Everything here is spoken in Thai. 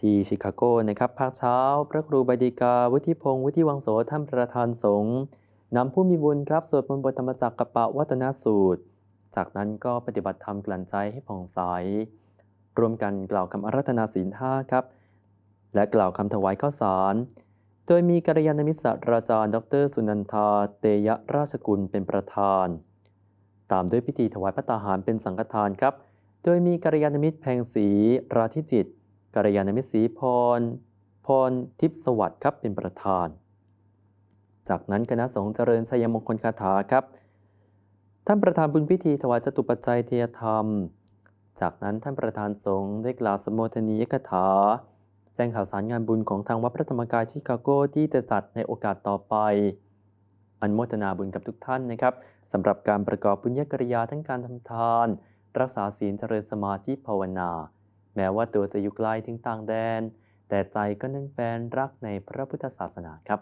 ที่ชิคาโกนะครับภาคเช้า พระครูบดีกา วุฒิพงศ์วุฒิวังโสท่านประธานสงฆ์นำผู้มีบุญครับสวดมนต์บทธรรมจักรกะปะวัตนสูตร จากนั้นก็ปฏิบัติธรรมกลั่นใจให้ผ่องใสรวมกันกล่าวคำอารัธนาศีลห้าครับ และกล่าวคำถวายข้าวสาร โดยมีกัลยาณมิตรศาสตราจารย์ ดร สุนันทา เตยะราชกุลเป็นประธาน ตามด้วยพิธีถวายพระตาหารเป็นสังฆทานครับ โดยมีกัลยาณมิตรแพงศรีราธิจิต กัลยาณมิตรศรีพร พรทิพสวัสดิ์ครับเป็นประธาน จากนั้นคณะสงฆ์เจริญชัยมงคลคาถาครับ ท่านประธานบุญพิธีถวายจตุปัจจัยเทียธรรม จากนั้นท่านประธานสงฆ์ได้กล่าวสมโภชนียกถาแจ้งข่าวสารงานบุญของทางวัดพระธรรมกายชิคาโกที่จะจัดในโอกาสต่อไป อันโมทนาบุญกับทุกท่านนะครับสำหรับการประกอบบุญญกริยาทั้งการทำทาน รักษาศีลเจริญสมาธิภาวนา แม้ว่าตัวจะอยู่ไกลถึงต่างแดน แต่ใจก็นั่งแฟนรักในพระพุทธศาสนาครับ